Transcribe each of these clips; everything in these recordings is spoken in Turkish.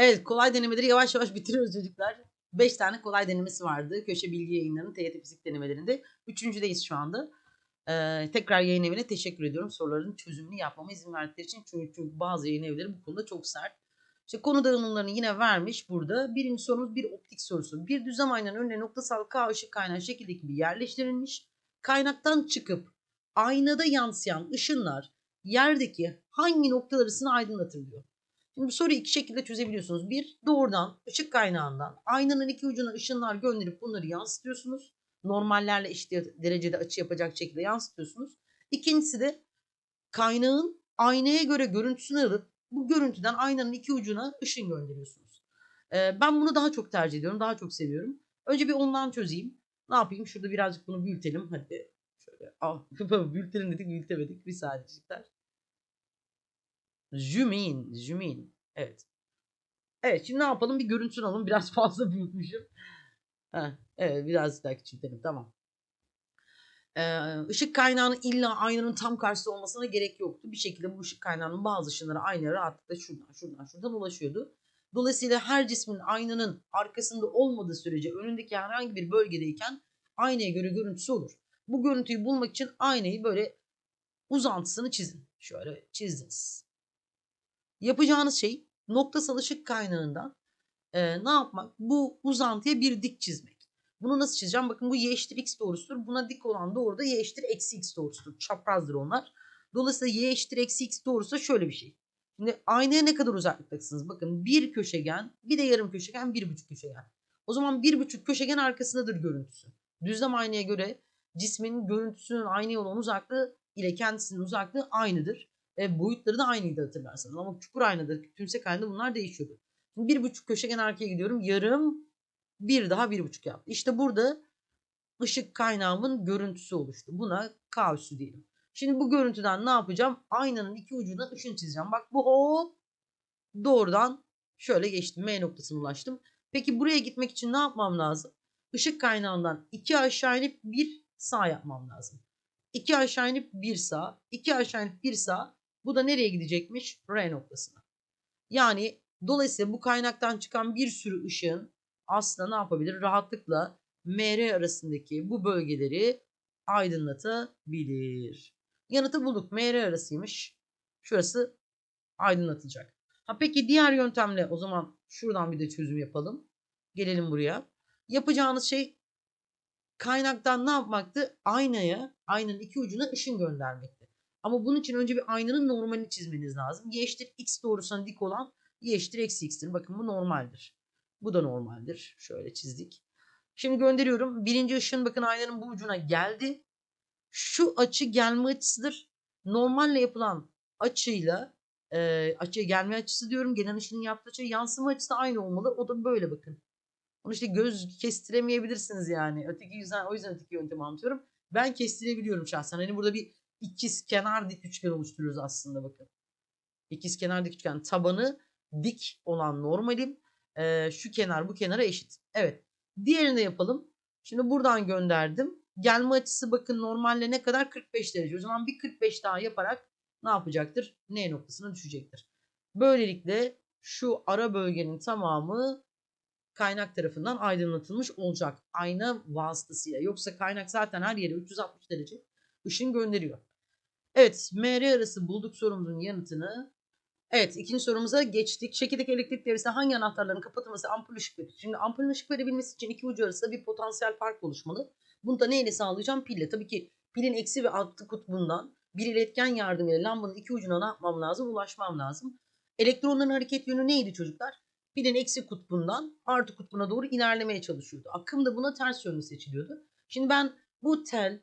Evet kolay denemeleri yavaş yavaş bitiriyoruz çocuklar. 5 tane kolay denemesi vardı. Köşe Bilgi Yayınları'nın TYT Fizik denemelerinde. Üçüncüdeyiz şu anda. Ee, tekrar yayın evine teşekkür ediyorum. Soruların çözümünü yapmama izin verdikleri için. Çünkü, çünkü bazı yayın evleri bu konuda çok sert. İşte konu dağılımlarını yine vermiş burada. Birinci sorumuz bir optik sorusu. Bir düzlem aynanın önüne noktasal K ışık kaynağı şekildeki gibi yerleştirilmiş. Kaynaktan çıkıp aynada yansıyan ışınlar yerdeki hangi noktalar arasını aydınlatır diyor. Şimdi bu soruyu iki şekilde çözebiliyorsunuz. Bir, doğrudan ışık kaynağından aynanın iki ucuna ışınlar gönderip bunları yansıtıyorsunuz. Normallerle eşit derecede açı yapacak şekilde yansıtıyorsunuz. İkincisi de kaynağın aynaya göre görüntüsünü alıp bu görüntüden aynanın iki ucuna ışın gönderiyorsunuz. Ee, ben bunu daha çok tercih ediyorum. Daha çok seviyorum. Önce bir ondan çözeyim. Ne yapayım? Şurada birazcık bunu büyütelim. Hadi şöyle. Ah, büyütelim dedik büyütemedik. Bir saniyecikler. Zoom in. Zoom in. Evet. Evet şimdi ne yapalım? Bir görüntüsünü alalım. Biraz fazla büyütmüşüm. Heh, evet biraz daha küçültelim. Tamam. Ee, ışık kaynağının illa aynanın tam karşısında olmasına gerek yoktu. Bir şekilde bu ışık kaynağının bazı ışınları aynaya rahatlıkla şuradan şuradan şuradan ulaşıyordu. Dolayısıyla her cismin aynanın arkasında olmadığı sürece önündeki herhangi bir bölgedeyken aynaya göre görüntüsü olur. Bu görüntüyü bulmak için aynayı böyle uzantısını çizin. Şöyle çizdiniz. Yapacağınız şey noktasal ışık kaynağından e, ne yapmak? Bu uzantıya bir dik çizmek. Bunu nasıl çizeceğim? Bakın bu y eşittir x doğrusudur. Buna dik olan doğru da y eşittir eksi x doğrusudur. Çaprazdır onlar. Dolayısıyla y eşittir eksi x doğrusu şöyle bir şey. Şimdi aynaya ne kadar uzaklıktasınız? Bakın bir köşegen, bir de yarım köşegen, bir buçuk köşegen. O zaman bir buçuk köşegen arkasındadır görüntüsü. Düzlem aynaya göre cismin görüntüsünün aynaya olan uzaklığı ile kendisinin uzaklığı aynıdır. E, boyutları da aynıydı hatırlarsanız. Ama çukur aynada, tümsek aynada bunlar değişiyordu. Şimdi bir buçuk köşegen arkaya gidiyorum. Yarım, bir daha bir buçuk yaptı. İşte burada ışık kaynağımın görüntüsü oluştu. Buna K üssü diyelim. Şimdi bu görüntüden ne yapacağım? Aynanın iki ucuna ışın çizeceğim. Bak bu hop doğrudan şöyle geçtim. M noktasına ulaştım. Peki buraya gitmek için ne yapmam lazım? Işık kaynağından iki aşağı inip bir sağ yapmam lazım. İki aşağı inip bir sağ, iki aşağı inip bir sağ. Bu da nereye gidecekmiş? R noktasına. Yani dolayısıyla bu kaynaktan çıkan bir sürü ışığın aslında ne yapabilir? Rahatlıkla MR arasındaki bu bölgeleri aydınlatabilir. Yanıtı bulduk. MR arasıymış. Şurası aydınlatılacak. Ha peki diğer yöntemle o zaman şuradan bir de çözüm yapalım. Gelelim buraya. Yapacağınız şey kaynaktan ne yapmaktı? Aynaya, aynanın iki ucuna ışın göndermekti. Ama bunun için önce bir aynanın normalini çizmeniz lazım. Y x doğrusuna dik olan y eşittir eksi x'tir. Bakın bu normaldir. Bu da normaldir. Şöyle çizdik. Şimdi gönderiyorum. Birinci ışın bakın aynanın bu ucuna geldi. Şu açı gelme açısıdır. Normalle yapılan açıyla e, açıya gelme açısı diyorum. Gelen ışının yaptığı açı yansıma açısı aynı olmalı. O da böyle bakın. Onu işte göz kestiremeyebilirsiniz yani. Öteki yüzden o yüzden öteki yöntemi anlatıyorum. Ben kestirebiliyorum şahsen. Hani burada bir ikiz kenar dik üçgen oluşturuyoruz aslında bakın. İkiz kenar dik üçgen tabanı dik olan normalim. Ee, şu kenar bu kenara eşit. Evet. Diğerini de yapalım. Şimdi buradan gönderdim. Gelme açısı bakın normalde ne kadar? 45 derece. O zaman bir 45 daha yaparak ne yapacaktır? N noktasına düşecektir. Böylelikle şu ara bölgenin tamamı kaynak tarafından aydınlatılmış olacak. Ayna vasıtasıyla. Yoksa kaynak zaten her yere 360 derece ışın gönderiyor. Evet, MR arası bulduk sorumuzun yanıtını. Evet, ikinci sorumuza geçtik. Çekirdek elektrik devresinde hangi anahtarların kapatılması ampul ışık verir? Şimdi ampulün ışık verebilmesi için iki ucu arasında bir potansiyel fark oluşmalı. Bunu da neyle sağlayacağım? Pille. Tabii ki pilin eksi ve altı kutbundan bir iletken yardımıyla lambanın iki ucuna ne yapmam lazım? Ulaşmam lazım. Elektronların hareket yönü neydi çocuklar? Pilin eksi kutbundan artı kutbuna doğru ilerlemeye çalışıyordu. Akım da buna ters yönlü seçiliyordu. Şimdi ben bu tel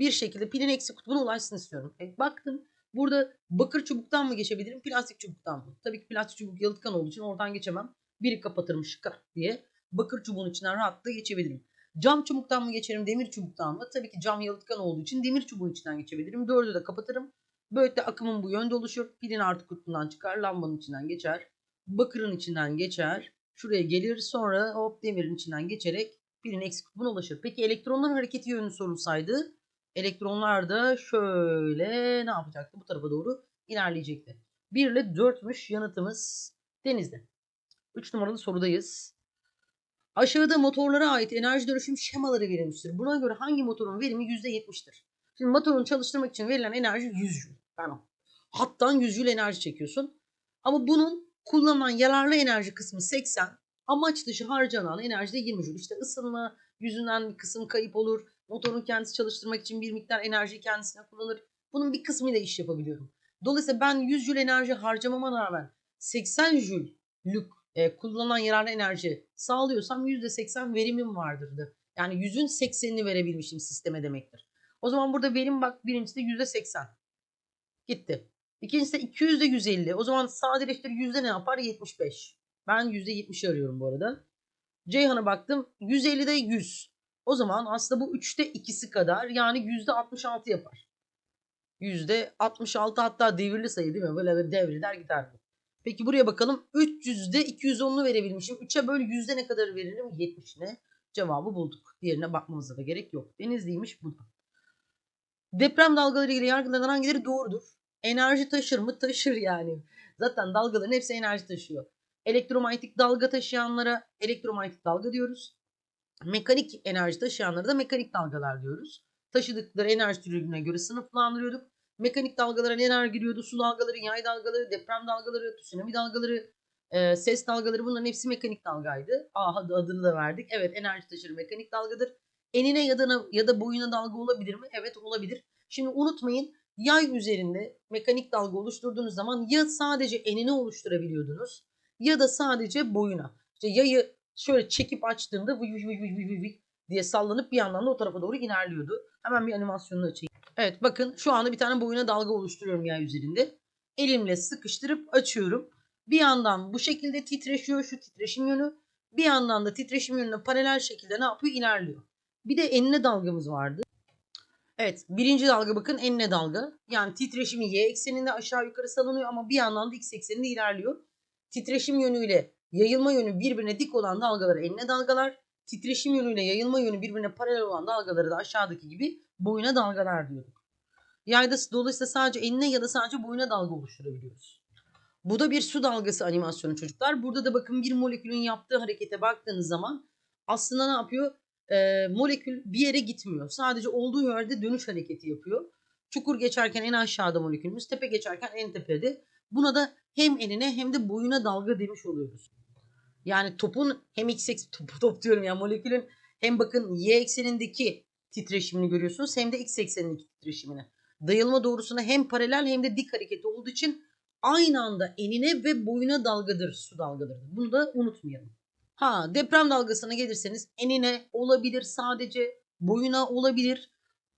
bir şekilde pilin eksi kutbuna ulaşsın istiyorum. E, baktım burada bakır çubuktan mı geçebilirim plastik çubuktan mı? Tabii ki plastik çubuk yalıtkan olduğu için oradan geçemem. Biri kapatırım şıkar diye bakır çubuğun içinden rahatlıkla geçebilirim. Cam çubuktan mı geçerim demir çubuktan mı? Tabii ki cam yalıtkan olduğu için demir çubuğun içinden geçebilirim. Dördü de kapatırım. Böylelikle akımın bu yönde oluşur. Pilin artı kutbundan çıkar. Lambanın içinden geçer. Bakırın içinden geçer. Şuraya gelir. Sonra hop demirin içinden geçerek pilin eksi kutbuna ulaşır. Peki elektronların hareketi yönü sorulsaydı elektronlar da şöyle ne yapacaktı? Bu tarafa doğru ilerleyecekti. 1 ile 4'müş yanıtımız denizde. 3 numaralı sorudayız. Aşağıda motorlara ait enerji dönüşüm şemaları verilmiştir. Buna göre hangi motorun verimi %70'tir? Şimdi motorunu çalıştırmak için verilen enerji 100 Joule. Tamam. Hattan 100 Joule enerji çekiyorsun. Ama bunun kullanılan yararlı enerji kısmı 80. Amaç dışı harcanan enerji de 20 Joule. İşte ısınma yüzünden bir kısım kayıp olur. Motorun kendisi çalıştırmak için bir miktar enerjiyi kendisine kullanır. Bunun bir kısmıyla iş yapabiliyorum. Dolayısıyla ben 100 Joule enerji harcamama rağmen 80 Joule'lük e, kullanılan yararlı enerji sağlıyorsam %80 verimim vardırdı. Yani 100'ün 80'ini verebilmişim sisteme demektir. O zaman burada verim bak birincisi de %80. Gitti. İkincisi de 200'de 150. O zaman sadeleştir yüzde ne yapar? 75. Ben %70'i arıyorum bu arada. Ceyhan'a baktım. 150'de 100. O zaman aslında bu 3'te 2'si kadar yani %66 yapar. %66 hatta devirli sayı değil mi? Böyle devriler gider bu. Peki buraya bakalım. 300'de 210'unu verebilmişim. 3'e böl yüzde ne kadar veririm? 70'ine. Cevabı bulduk. Diğerine bakmamıza da gerek yok. Denizliymiş bu da. Deprem dalgaları ile yargılanan hangileri doğrudur? Enerji taşır mı? Taşır yani. Zaten dalgaların hepsi enerji taşıyor. Elektromanyetik dalga taşıyanlara elektromanyetik dalga diyoruz. Mekanik enerji taşıyanlara da mekanik dalgalar diyoruz. Taşıdıkları enerji türlerine göre sınıflandırıyorduk. Mekanik dalgalara neler giriyordu? Su dalgaları, yay dalgaları, deprem dalgaları, tsunami dalgaları, e, ses dalgaları bunların hepsi mekanik dalgaydı. Adı- adını da verdik. Evet enerji taşır mekanik dalgadır. Enine ya da, ya da boyuna dalga olabilir mi? Evet olabilir. Şimdi unutmayın yay üzerinde mekanik dalga oluşturduğunuz zaman ya sadece enine oluşturabiliyordunuz ya da sadece boyuna. İşte yayı şöyle çekip açtığımda vıy vıy vıy vıy vıy diye sallanıp bir yandan da o tarafa doğru ilerliyordu. Hemen bir animasyonunu açayım. Evet bakın şu anda bir tane boyuna dalga oluşturuyorum yay üzerinde. Elimle sıkıştırıp açıyorum. Bir yandan bu şekilde titreşiyor şu titreşim yönü. Bir yandan da titreşim yönüne paralel şekilde ne yapıyor? İlerliyor. Bir de enine dalgamız vardı. Evet birinci dalga bakın enine dalga. Yani titreşimi y ekseninde aşağı yukarı salınıyor ama bir yandan da x ekseninde ilerliyor. Titreşim yönüyle yayılma yönü birbirine dik olan dalgaları enine dalgalar. Titreşim yönüyle yayılma yönü birbirine paralel olan dalgaları da aşağıdaki gibi boyuna dalgalar diyorduk. Yayda dolayısıyla sadece enine ya da sadece boyuna dalga oluşturabiliyoruz. Bu da bir su dalgası animasyonu çocuklar. Burada da bakın bir molekülün yaptığı harekete baktığınız zaman aslında ne yapıyor? Ee, molekül bir yere gitmiyor. Sadece olduğu yerde dönüş hareketi yapıyor. Çukur geçerken en aşağıda molekülümüz, tepe geçerken en tepede. Buna da hem enine hem de boyuna dalga demiş oluyoruz. Yani topun hem x eks- top, top diyorum ya molekülün hem bakın y eksenindeki titreşimini görüyorsunuz hem de x eksenindeki titreşimini. Dayılma doğrusuna hem paralel hem de dik hareketi olduğu için aynı anda enine ve boyuna dalgadır su dalgaları. Bunu da unutmayalım. Ha deprem dalgasına gelirseniz enine olabilir sadece boyuna olabilir.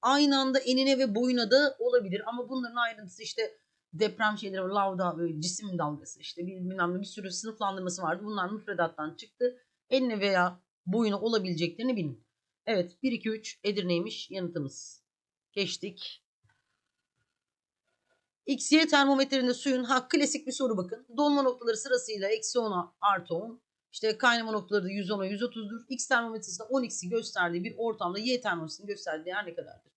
Aynı anda enine ve boyuna da olabilir ama bunların ayrıntısı işte deprem şeyleri. Lavda böyle cisim dalgası işte bilmem ne bir sürü sınıflandırması vardı. Bunlar müfredattan çıktı. Enine veya boyuna olabileceklerini bilin. Evet 1 2 3 Edirne'ymiş yanıtımız. Geçtik. XY termometrelerinde suyun ha klasik bir soru bakın. Dolma noktaları sırasıyla eksi 10'a artı 10. İşte kaynama noktaları da 110'a 130'dur. X termometresinde 10x'i gösterdiği bir ortamda Y termometresinin gösterdiği değer ne kadardır?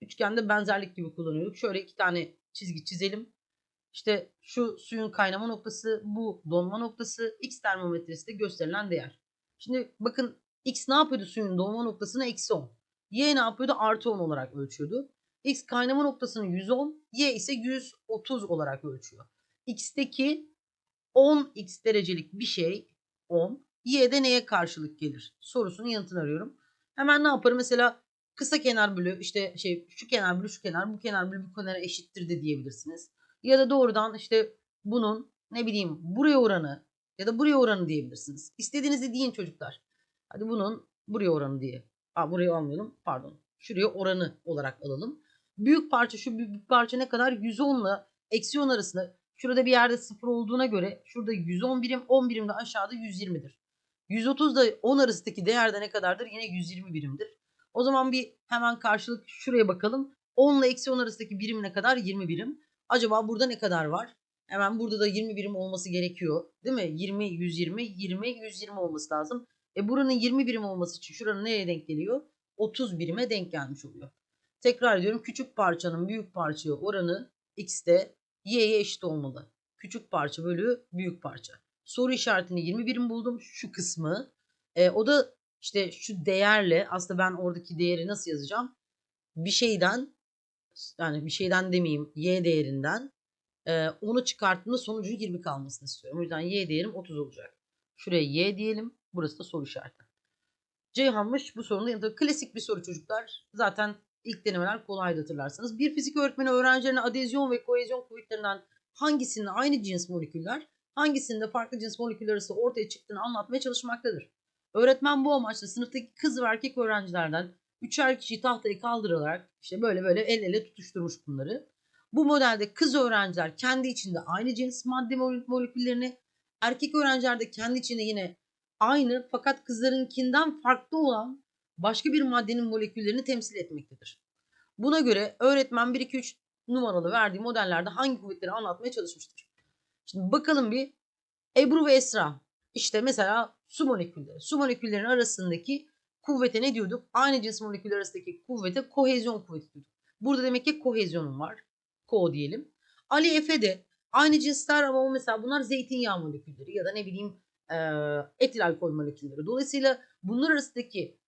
Üçgende benzerlik gibi kullanıyorduk. Şöyle iki tane çizgi çizelim. İşte şu suyun kaynama noktası, bu donma noktası, X termometresi de gösterilen değer. Şimdi bakın X ne yapıyordu suyun donma noktasına eksi 10. Y ne yapıyordu? Artı 10 olarak ölçüyordu. X kaynama noktasını 110, Y ise 130 olarak ölçüyor. X'teki 10x derecelik bir şey 10. Y'de neye karşılık gelir? Sorusunun yanıtını arıyorum. Hemen ne yaparım? Mesela kısa kenar bölü işte şey şu kenar bölü şu kenar bu kenar bölü bu kenara eşittir de diyebilirsiniz. Ya da doğrudan işte bunun ne bileyim buraya oranı ya da buraya oranı diyebilirsiniz. İstediğinizi deyin çocuklar. Hadi bunun buraya oranı diye. Aa, buraya almayalım pardon. Şuraya oranı olarak alalım. Büyük parça şu büyük parça ne kadar? 110 ile eksi 10 arasında. Şurada bir yerde 0 olduğuna göre şurada 110 birim 10 birim de aşağıda 120'dir. 130 da 10 arasındaki değerde ne kadardır? Yine 120 birimdir. O zaman bir hemen karşılık şuraya bakalım. 10 ile eksi 10 arasındaki birim ne kadar? 20 birim. Acaba burada ne kadar var? Hemen burada da 20 birim olması gerekiyor. Değil mi? 20, 120, 20, 120 olması lazım. E buranın 20 birim olması için şuranın nereye denk geliyor? 30 birime denk gelmiş oluyor. Tekrar ediyorum küçük parçanın büyük parçaya oranı x'te y'ye eşit olmalı. Küçük parça bölü büyük parça. Soru işaretini 20 birim buldum. Şu kısmı. E, o da işte şu değerle aslında ben oradaki değeri nasıl yazacağım? Bir şeyden yani bir şeyden demeyeyim y değerinden e, onu çıkarttığımda sonucun 20 kalmasını istiyorum. O yüzden y değerim 30 olacak. Şuraya y diyelim. Burası da soru işareti. Ceyhan'mış bu sorunun yanıtı. Klasik bir soru çocuklar. Zaten ilk denemeler kolaydı hatırlarsanız. Bir fizik öğretmeni öğrencilerine adezyon ve kohezyon kuvvetlerinden hangisinin aynı cins moleküller, hangisinde farklı cins moleküller arasında ortaya çıktığını anlatmaya çalışmaktadır. Öğretmen bu amaçla sınıftaki kız ve erkek öğrencilerden üçer kişi tahtayı kaldırarak işte böyle böyle el ele tutuşturmuş bunları. Bu modelde kız öğrenciler kendi içinde aynı cins madde mole- moleküllerini, erkek öğrenciler de kendi içinde yine aynı fakat kızlarınkinden farklı olan başka bir maddenin moleküllerini temsil etmektedir. Buna göre öğretmen 1 2 3 numaralı verdiği modellerde hangi kuvvetleri anlatmaya çalışmıştır? Şimdi bakalım bir Ebru ve Esra. İşte mesela su molekülleri. Su moleküllerinin arasındaki kuvvete ne diyorduk? Aynı cins moleküller arasındaki kuvvete kohezyon kuvveti diyorduk. Burada demek ki kohezyonum var. Ko diyelim. Ali Efe de aynı cinsler ama mesela bunlar zeytinyağı molekülleri ya da ne bileyim e, etil alkol molekülleri. Dolayısıyla bunlar arasındaki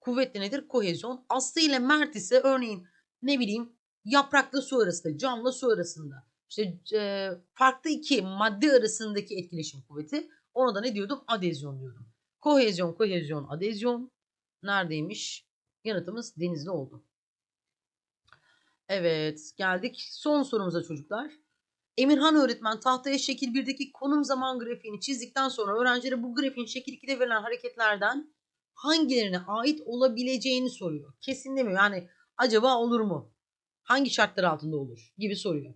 kuvvet nedir? Kohezyon. Aslı ile Mert ise örneğin ne bileyim yaprakla su arasında, camla su arasında. İşte e, farklı iki madde arasındaki etkileşim kuvveti. Ona da ne diyordum? Adezyon diyordum. Kohezyon, kohezyon, adezyon. Neredeymiş? Yanıtımız denizde oldu. Evet geldik son sorumuza çocuklar. Emirhan öğretmen tahtaya şekil 1'deki konum zaman grafiğini çizdikten sonra öğrencilere bu grafiğin şekil 2'de verilen hareketlerden hangilerine ait olabileceğini soruyor. Kesin demiyor. Yani acaba olur mu? Hangi şartlar altında olur gibi soruyor.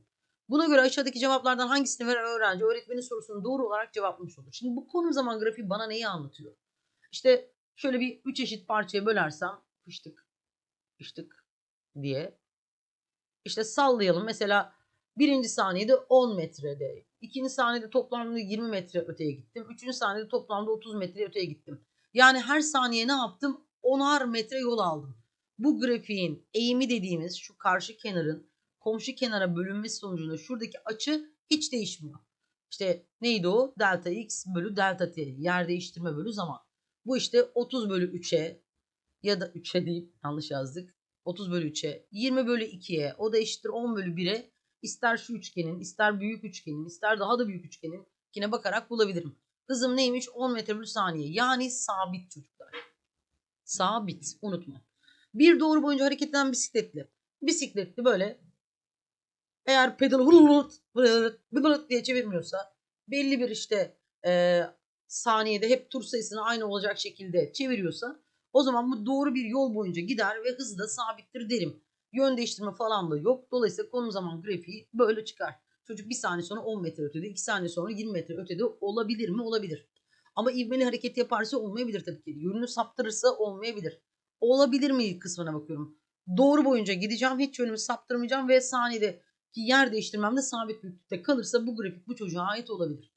Buna göre aşağıdaki cevaplardan hangisini veren öğrenci öğretmenin sorusunu doğru olarak cevaplamış olur. Şimdi bu konum zaman grafiği bana neyi anlatıyor? İşte şöyle bir üç eşit parçaya bölersem fıştık fıştık diye işte sallayalım. Mesela birinci saniyede 10 metrede, ikinci saniyede toplamda 20 metre öteye gittim. Üçüncü saniyede toplamda 30 metre öteye gittim. Yani her saniye ne yaptım? 10'ar metre yol aldım. Bu grafiğin eğimi dediğimiz şu karşı kenarın komşu kenara bölünmesi sonucunda şuradaki açı hiç değişmiyor. İşte neydi o? Delta x bölü delta t. Yer değiştirme bölü zaman. Bu işte 30 bölü 3'e ya da 3'e değil yanlış yazdık. 30 bölü 3'e, 20 bölü 2'ye, o da eşittir 10 bölü 1'e. İster şu üçgenin, ister büyük üçgenin, ister daha da büyük üçgenin kine bakarak bulabilirim. Hızım neymiş? 10 metre bölü saniye. Yani sabit çocuklar. Sabit. Unutma. Bir doğru boyunca hareket eden bisikletli. Bisikletli böyle eğer pedalı hırırt, hırırt diye çevirmiyorsa belli bir işte e, saniyede hep tur sayısını aynı olacak şekilde çeviriyorsa o zaman bu doğru bir yol boyunca gider ve hızı da sabittir derim. Yön değiştirme falan da yok. Dolayısıyla konum zaman grafiği böyle çıkar. Çocuk bir saniye sonra 10 metre ötede, 2 saniye sonra 20 metre ötede olabilir mi? Olabilir. Ama ivmeli hareket yaparsa olmayabilir tabii ki. Yönünü saptırırsa olmayabilir. Olabilir mi kısmına bakıyorum. Doğru boyunca gideceğim. Hiç yönümü saptırmayacağım ve saniyede ki yer değiştirmemde sabit büyüklükte kalırsa bu grafik bu çocuğa ait olabilir.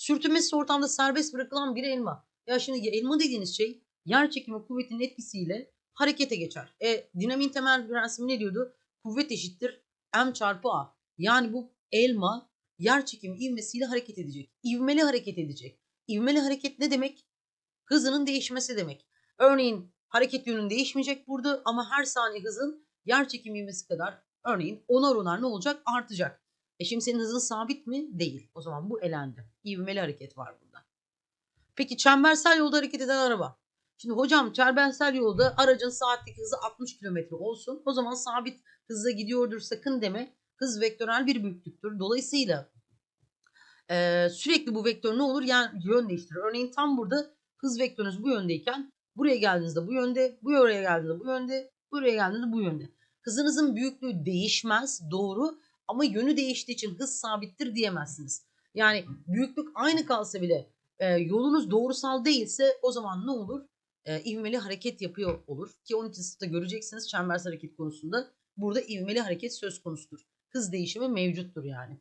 Sürtünmesiz ortamda serbest bırakılan bir elma. Ya şimdi elma dediğiniz şey yer çekimi kuvvetinin etkisiyle harekete geçer. E, dinamiğin temel prensibi ne diyordu? Kuvvet eşittir m çarpı a. Yani bu elma yer çekimi ivmesiyle hareket edecek. İvmeli hareket edecek. İvmeli hareket ne demek? Hızının değişmesi demek. Örneğin hareket yönün değişmeyecek burada ama her saniye hızın yer çekimi ivmesi kadar örneğin onar onar ne olacak? Artacak. E şimdi senin hızın sabit mi? Değil. O zaman bu elendi. İvmeli hareket var burada. Peki çembersel yolda hareket eden araba. Şimdi hocam çembersel yolda aracın saatlik hızı 60 km olsun. O zaman sabit hızla gidiyordur sakın deme. Hız vektörel bir büyüklüktür. Dolayısıyla e, sürekli bu vektör ne olur? Yani yön değiştirir. Örneğin tam burada hız vektörünüz bu yöndeyken buraya geldiğinizde bu yönde, bu oraya geldiğinizde bu yönde, buraya geldiğinizde bu yönde. Hızınızın büyüklüğü değişmez doğru ama yönü değiştiği için hız sabittir diyemezsiniz. Yani büyüklük aynı kalsa bile e, yolunuz doğrusal değilse o zaman ne olur? E, ivmeli hareket yapıyor olur. Ki 12. sınıfta göreceksiniz çembersel hareket konusunda burada ivmeli hareket söz konusudur. Hız değişimi mevcuttur yani.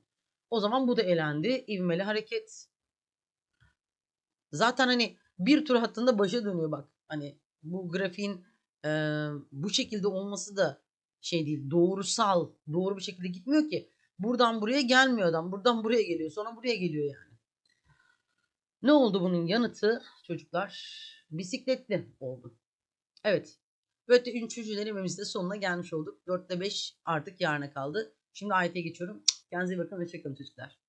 O zaman bu da elendi. İvmeli hareket. Zaten hani bir tur hattında başa dönüyor bak. Hani bu grafiğin e, bu şekilde olması da şey değil. Doğrusal, doğru bir şekilde gitmiyor ki. Buradan buraya gelmiyor adam. Buradan buraya geliyor. Sonra buraya geliyor yani. Ne oldu bunun yanıtı çocuklar? Bisikletli oldu. Evet. Böylece üçüncü denememizde sonuna gelmiş olduk. 4'te 5 artık yarına kaldı. Şimdi ayete geçiyorum. Kendinize iyi bakın. Hoşçakalın çocuklar.